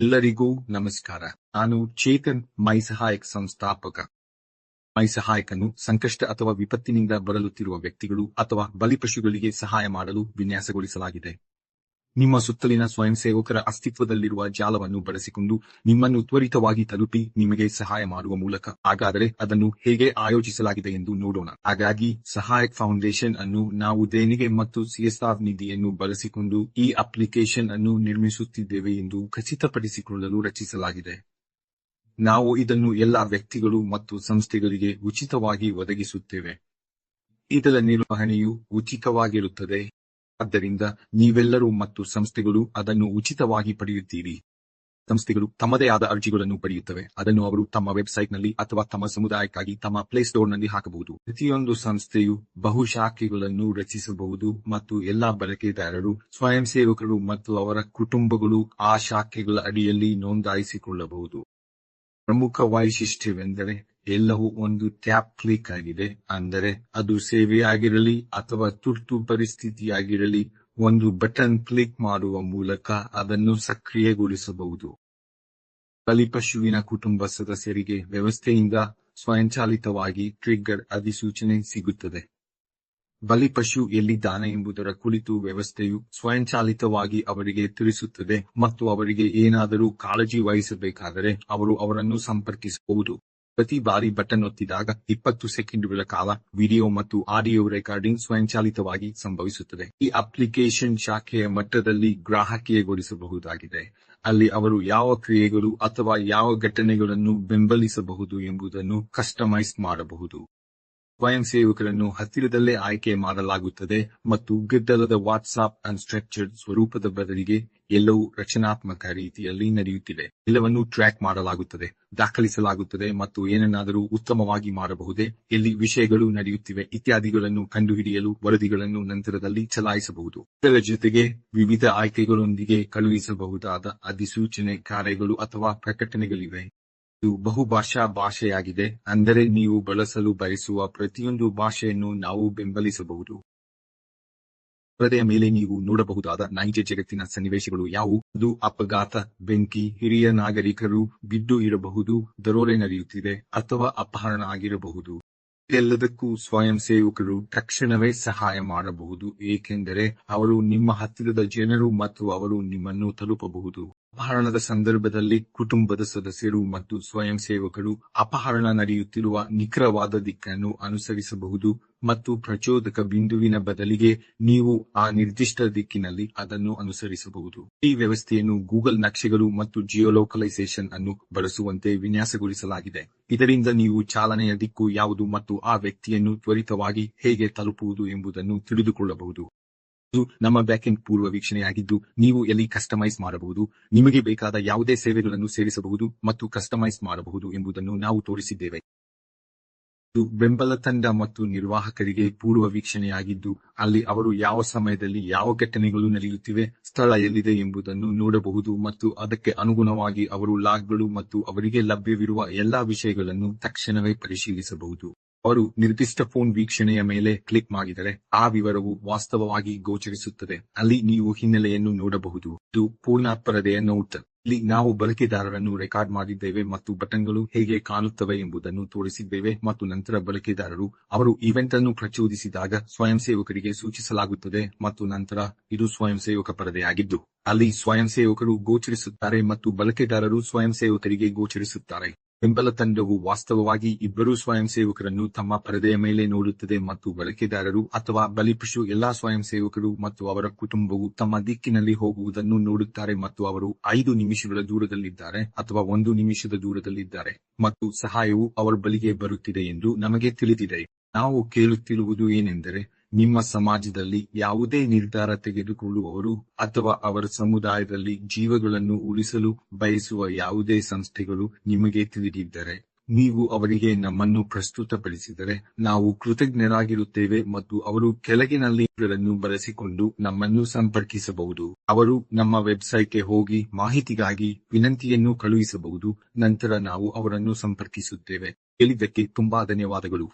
ಎಲ್ಲರಿಗೂ ನಮಸ್ಕಾರ. ನಾನು ಚೇತನ್ ಮೈ ಸಹಾಯಕ ಸಂಸ್ಥಾಪಕ. ಮೈ ಸಹಾಯಕನು ಸಂಕಷ್ಟ ಅಥವಾ ವಿಪತ್ತಿನಿಂದ ಬರಲುತ್ತಿರುವ ವ್ಯಕ್ತಿಗಳು ಅಥವಾ ಬಲಿಪಶುಗಳಿಗೆ ಸಹಾಯ ಮಾಡಲು ವಿನ್ಯಾಸಗೊಳಿಸಲಾಗಿದೆ. ನಿಮ್ಮ ಸುತ್ತಲಿನ ಸ್ವಯಂ ಸೇವಕರ ಅಸ್ತಿತ್ವದಲ್ಲಿರುವ ಜಾಲವನ್ನು ಬಳಸಿಕೊಂಡು ನಿಮ್ಮನ್ನು ತ್ವರಿತವಾಗಿ ತಲುಪಿ ನಿಮಗೆ ಸಹಾಯ ಮಾಡುವ ಮೂಲಕ. ಹಾಗಾದರೆ ಅದನ್ನು ಹೇಗೆ ಆಯೋಜಿಸಲಾಗಿದೆ ಎಂದು ನೋಡೋಣ. ಹಾಗಾಗಿ ಸಹಾಯಕ್ ಫೌಂಡೇಶನ್ ಅನ್ನು ನಾವು ದೇಣಿಗೆ ಮತ್ತು ಸಿಎಸ್ಆರ್ ನಿಧಿಯನ್ನು ಬಳಸಿಕೊಂಡು ಈ ಅಪ್ಲಿಕೇಶನ್ ಅನ್ನು ನಿರ್ಮಿಸುತ್ತಿದ್ದೇವೆ ಎಂದು ಖಚಿತಪಡಿಸಿಕೊಳ್ಳಲು ರಚಿಸಲಾಗಿದೆ. ನಾವು ಇದನ್ನು ಎಲ್ಲಾ ವ್ಯಕ್ತಿಗಳು ಮತ್ತು ಸಂಸ್ಥೆಗಳಿಗೆ ಉಚಿತವಾಗಿ ಒದಗಿಸುತ್ತೇವೆ. ಇದರ ನಿರ್ವಹಣೆಯು ಉಚಿತವಾಗಿರುತ್ತದೆ. ಆದ್ದರಿಂದ ನೀವೆಲ್ಲರೂ ಮತ್ತು ಸಂಸ್ಥೆಗಳು ಅದನ್ನು ಉಚಿತವಾಗಿ ಪಡೆಯುತ್ತೀರಿ. ಸಂಸ್ಥೆಗಳು ತಮ್ಮದೇ ಆದ ಅರ್ಜಿಗಳನ್ನು ಪಡೆಯುತ್ತವೆ. ಅದನ್ನು ಅವರು ತಮ್ಮ ವೆಬ್ಸೈಟ್ನಲ್ಲಿ ಅಥವಾ ತಮ್ಮ ಸಮುದಾಯಕ್ಕಾಗಿ ತಮ್ಮ ಪ್ಲೇಸ್ಟೋರ್ನಲ್ಲಿ ಹಾಕಬಹುದು. ಪ್ರತಿಯೊಂದು ಸಂಸ್ಥೆಯು ಬಹುಶಾಖೆಗಳನ್ನು ರಚಿಸಬಹುದು ಮತ್ತು ಎಲ್ಲಾ ಬಳಕೆದಾರರು, ಸ್ವಯಂ ಸೇವಕರು ಮತ್ತು ಅವರ ಕುಟುಂಬಗಳು ಆ ಶಾಖೆಗಳ ಅಡಿಯಲ್ಲಿ ನೋಂದಾಯಿಸಿಕೊಳ್ಳಬಹುದು. ಪ್ರಮುಖ ವೈಶಿಷ್ಟ್ಯವೆಂದರೆ ಎಲ್ಲವೂ ಒಂದು ಟ್ಯಾಪ್ ಕ್ಲಿಕ್ ಆಗಿದೆ. ಅಂದರೆ ಅದು ಸೇವೆಯಾಗಿರಲಿ ಅಥವಾ ತುರ್ತು ಪರಿಸ್ಥಿತಿಯಾಗಿರಲಿ, ಒಂದು ಬಟನ್ ಕ್ಲಿಕ್ ಮಾಡುವ ಮೂಲಕ ಅದನ್ನು ಸಕ್ರಿಯಗೊಳಿಸಬಹುದು. ಬಲಿಪಶುವಿನ ಕುಟುಂಬ ಸದಸ್ಯರಿಗೆ ವ್ಯವಸ್ಥೆಯಿಂದ ಸ್ವಯಂಚಾಲಿತವಾಗಿ ಟ್ರಿಗ್ಗರ್ ಅಧಿಸೂಚನೆ ಸಿಗುತ್ತದೆ. ಬಲಿಪಶು ಎಲ್ಲಿದ್ದಾನೆ ಎಂಬುದರ ಕುರಿತು ವ್ಯವಸ್ಥೆಯು ಸ್ವಯಂಚಾಲಿತವಾಗಿ ಅವರಿಗೆ ತಿಳಿಸುತ್ತದೆ ಮತ್ತು ಅವರಿಗೆ ಏನಾದರೂ ಕಾಳಜಿ ವಹಿಸಬೇಕಾದರೆ ಅವರು ಅವರನ್ನು ಸಂಪರ್ಕಿಸಬಹುದು. ಪ್ರತಿ ಬಾರಿ ಬಟನ್ ಒತ್ತಿದಾಗ ಇಪ್ಪತ್ತು ಸೆಕೆಂಡುಗಳ ಕಾಲ ವಿಡಿಯೋ ಮತ್ತು ಆಡಿಯೋ ರೆಕಾರ್ಡಿಂಗ್ ಸ್ವಯಂಚಾಲಿತವಾಗಿ ಸಂಭವಿಸುತ್ತದೆ. ಈ ಅಪ್ಲಿಕೇಶನ್ ಶಾಖೆಯ ಮಟ್ಟದಲ್ಲಿ ಗ್ರಾಹಕೀಯಗೊಳಿಸಬಹುದಾಗಿದೆ. ಅಲ್ಲಿ ಅವರು ಯಾವ ಕ್ರಿಯೆಗಳು ಅಥವಾ ಯಾವ ಘಟನೆಗಳನ್ನು ಬೆಂಬಲಿಸಬಹುದು ಎಂಬುದನ್ನು ಕಸ್ಟಮೈಸ್ ಮಾಡಬಹುದು. ಸ್ವಯಂ ಸೇವಕರನ್ನು ಹತ್ತಿರದಲ್ಲೇ ಆಯ್ಕೆ ಮಾಡಲಾಗುತ್ತದೆ ಮತ್ತು ಗದ್ದಲದ ವಾಟ್ಸಾಪ್ ಅನ್ಸ್ಟ್ರಕ್ಚರ್ಡ್ ಸ್ವರೂಪದ ಬದಲಿಗೆ ಎಲ್ಲವೂ ರಚನಾತ್ಮಕ ರೀತಿಯಲ್ಲಿ ನಡೆಯುತ್ತಿದೆ ಎಲ್ಲವನ್ನೂ ಟ್ರ್ಯಾಕ್ ಮಾಡಲಾಗುತ್ತದೆ, ದಾಖಲಿಸಲಾಗುತ್ತದೆ ಮತ್ತು ಏನನ್ನಾದರೂ ಉತ್ತಮವಾಗಿ ಮಾಡಬಹುದೇ, ಎಲ್ಲಿ ವಿಷಯಗಳು ನಡೆಯುತ್ತಿವೆ ಇತ್ಯಾದಿಗಳನ್ನು ಕಂಡುಹಿಡಿಯಲು ವರದಿಗಳನ್ನು ನಂತರದಲ್ಲಿ ಚಲಾಯಿಸಬಹುದು. ಇದರ ಜೊತೆಗೆ ವಿವಿಧ ಆಯ್ಕೆಗಳೊಂದಿಗೆ ಕಳುಹಿಸಬಹುದಾದ ಅಧಿಸೂಚನೆ ಕಾರ್ಯಗಳು ಅಥವಾ ಪ್ರಕಟಣೆಗಳಿವೆ. ಇದು ಬಹುಭಾಷಾ ಭಾಷೆಯಾಗಿದೆ. ಅಂದರೆ ನೀವು ಬಳಸಲು ಬಯಸುವ ಪ್ರತಿಯೊಂದು ಭಾಷೆಯನ್ನು ನಾವು ಬೆಂಬಲಿಸಬಹುದು. ಪರದೆಯ ಮೇಲೆ ನೀವು ನೋಡಬಹುದಾದ ನೈಜ ಜಗತ್ತಿನ ಸನ್ನಿವೇಶಗಳು ಯಾವುವು? ಅದು ಅಪಘಾತ, ಬೆಂಕಿ, ಹಿರಿಯ ನಾಗರಿಕರು ಬಿದ್ದು ಇರಬಹುದು ದರೋರೆ ನಡೆಯುತ್ತಿದೆ ಅಥವಾ ಅಪಹರಣ ಆಗಿರಬಹುದು. ಎಲ್ಲದಕ್ಕೂ ಸ್ವಯಂ ಸೇವಕರು ತಕ್ಷಣವೇ ಸಹಾಯ ಮಾಡಬಹುದು, ಏಕೆಂದರೆ ಅವರು ನಿಮ್ಮ ಹತ್ತಿರದ ಜನರು ಮತ್ತು ಅವರು ನಿಮ್ಮನ್ನು ತಲುಪಬಹುದು. ಅಪಹರಣದ ಸಂದರ್ಭದಲ್ಲಿ ಕುಟುಂಬದ ಸದಸ್ಯರು ಮತ್ತು ಸ್ವಯಂ ಸೇವಕರು ಅಪಹರಣ ನಡೆಯುತ್ತಿರುವ ನಿಖರವಾದ ದಿಕ್ಕನ್ನು ಅನುಸರಿಸಬಹುದು ಮತ್ತು ಪ್ರಚೋದಕ ಬಿಂದುವಿನ ಬದಲಿಗೆ ನೀವು ಆ ನಿರ್ದಿಷ್ಟ ದಿಕ್ಕಿನಲ್ಲಿ ಅದನ್ನು ಅನುಸರಿಸಬಹುದು. ಈ ವ್ಯವಸ್ಥೆಯನ್ನು ಗೂಗಲ್ ನಕ್ಷೆಗಳು ಮತ್ತು ಜಿಯೋಲೋಕಲೈಸೇಷನ್ ಅನ್ನು ಬಳಸುವಂತೆ ವಿನ್ಯಾಸಗೊಳಿಸಲಾಗಿದೆ. ಇದರಿಂದ ನೀವು ಚಾಲನೆಯ ದಿಕ್ಕು ಯಾವುದು ಮತ್ತು ಆ ವ್ಯಕ್ತಿಯನ್ನು ತ್ವರಿತವಾಗಿ ಹೇಗೆ ತಲುಪುವುದು ಎಂಬುದನ್ನು ತಿಳಿದುಕೊಳ್ಳಬಹುದು. ನಮ್ಮ ಬ್ಯಾಕೆಂಡ್ ಪೂರ್ವ ವೀಕ್ಷಣೆಯಾಗಿದ್ದು ನೀವು ಎಲ್ಲಿ ಕಸ್ಟಮೈಸ್ ಮಾಡಬಹುದು, ನಿಮಗೆ ಬೇಕಾದ ಯಾವುದೇ ಸೇವೆಗಳನ್ನು ಸೇರಿಸಬಹುದು ಮತ್ತು ಕಸ್ಟಮೈಸ್ ಮಾಡಬಹುದು ಎಂಬುದನ್ನು ನಾವು ತೋರಿಸಿದ್ದೇವೆ. ಇದು ಬೆಂಬಲ ತಂಡ ಮತ್ತು ನಿರ್ವಾಹಕರಿಗೆ ಪೂರ್ವ ವೀಕ್ಷಣೆಯಾಗಿದ್ದು ಅಲ್ಲಿ ಅವರು ಯಾವ ಸಮಯದಲ್ಲಿ ಯಾವ ಘಟನೆಗಳು ನಡೆಯುತ್ತಿವೆ, ಸ್ಥಳ ಎಲ್ಲಿದೆ ಎಂಬುದನ್ನು ನೋಡಬಹುದು ಮತ್ತು ಅದಕ್ಕೆ ಅನುಗುಣವಾಗಿ ಅವರು ಲಾಗ್ಗಳು ಮತ್ತು ಅವರಿಗೆ ಲಭ್ಯವಿರುವ ಎಲ್ಲಾ ವಿಷಯಗಳನ್ನು ತಕ್ಷಣವೇ ಪರಿಶೀಲಿಸಬಹುದು. ಅವರು ನಿರ್ದಿಷ್ಟ ಫೋನ್ ವೀಕ್ಷಣೆಯ ಮೇಲೆ ಕ್ಲಿಕ್ ಮಾಡಿದರೆ ಆ ವಿವರವು ವಾಸ್ತವವಾಗಿ ಗೋಚರಿಸುತ್ತದೆ. ಅಲ್ಲಿ ನೀವು ಹಿನ್ನೆಲೆಯನ್ನು ನೋಡಬಹುದು. ಇದು ಪೂರ್ಣ ಪರದೆಯ ನೋಟ್. ಇಲ್ಲಿ ನಾವು ಬಳಕೆದಾರರನ್ನು ರೆಕಾರ್ಡ್ ಮಾಡಿದ್ದೇವೆ ಮತ್ತು ಬಟನ್ಗಳು ಹೇಗೆ ಕಾಣುತ್ತವೆ ಎಂಬುದನ್ನು ತೋರಿಸಿದ್ದೇವೆ ಮತ್ತು ನಂತರ ಬಳಕೆದಾರರು ಅವರು ಈವೆಂಟ್ ಅನ್ನು ಪ್ರಚೋದಿಸಿದಾಗ ಸ್ವಯಂ ಸೇವಕರಿಗೆ ಸೂಚಿಸಲಾಗುತ್ತದೆ ಮತ್ತು ನಂತರ ಇದು ಸ್ವಯಂ ಸೇವಕ ಪರದೆಯಾಗಿದ್ದು, ಅಲ್ಲಿ ಸ್ವಯಂ ಸೇವಕರು ಗೋಚರಿಸುತ್ತಾರೆ ಮತ್ತು ಬಳಕೆದಾರರು ಸ್ವಯಂ ಸೇವಕರಿಗೆ ಗೋಚರಿಸುತ್ತಾರೆ. ಬೆಂಬಲ ತಂಡವು ವಾಸ್ತವವಾಗಿ ಇಬ್ಬರು ಸ್ವಯಂ ಸೇವಕರನ್ನು ತಮ್ಮ ಪರದೆಯ ಮೇಲೆ ನೋಡುತ್ತದೆ ಮತ್ತು ಬಳಕೆದಾರರು ಅಥವಾ ಬಲಿಪಶು ಎಲ್ಲಾ ಸ್ವಯಂ ಸೇವಕರು ಮತ್ತು ಅವರ ಕುಟುಂಬವು ತಮ್ಮ ದಿಕ್ಕಿನಲ್ಲಿ ಹೋಗುವುದನ್ನು ನೋಡುತ್ತಾರೆ ಮತ್ತು ಅವರು ಐದು ನಿಮಿಷಗಳ ದೂರದಲ್ಲಿದ್ದಾರೆ ಅಥವಾ ಒಂದು ನಿಮಿಷದ ದೂರದಲ್ಲಿದ್ದಾರೆ ಮತ್ತು ಸಹಾಯವು ಅವರ ಬಳಿಗೆ ಬರುತ್ತಿದೆ ಎಂದು ನಮಗೆ ತಿಳಿದಿದೆ. ನಾವು ಕೇಳುತ್ತಿರುವುದು ಏನೆಂದರೆ ನಿಮ್ಮ ಸಮಾಜದಲ್ಲಿ ಯಾವುದೇ ನಿರ್ಧಾರ ತೆಗೆದುಕೊಳ್ಳುವವರು ಅಥವಾ ಅವರ ಸಮುದಾಯದಲ್ಲಿ ಜೀವಗಳನ್ನು ಉಳಿಸಲು ಬಯಸುವ ಯಾವುದೇ ಸಂಸ್ಥೆಗಳು ನಿಮಗೆ ತಿಳಿದಿದ್ದರೆ, ನೀವು ಅವರಿಗೆ ನಮ್ಮನ್ನು ಪ್ರಸ್ತುತಪಡಿಸಿದರೆ ನಾವು ಕೃತಜ್ಞರಾಗಿರುತ್ತೇವೆ ಮತ್ತು ಅವರು ಕೆಳಗಿನ ಲಿಂಕ್ಗಳನ್ನು ಬಳಸಿಕೊಂಡು ನಮ್ಮನ್ನು ಸಂಪರ್ಕಿಸಬಹುದು. ಅವರು ನಮ್ಮ ವೆಬ್ಸೈಟ್ಗೆ ಹೋಗಿ ಮಾಹಿತಿಗಾಗಿ ವಿನಂತಿಯನ್ನು ಕಳುಹಿಸಬಹುದು. ನಂತರ ನಾವು ಅವರನ್ನು ಸಂಪರ್ಕಿಸುತ್ತೇವೆ. ಕೇಳಿದ್ದಕ್ಕೆ ತುಂಬಾ ಧನ್ಯವಾದಗಳು.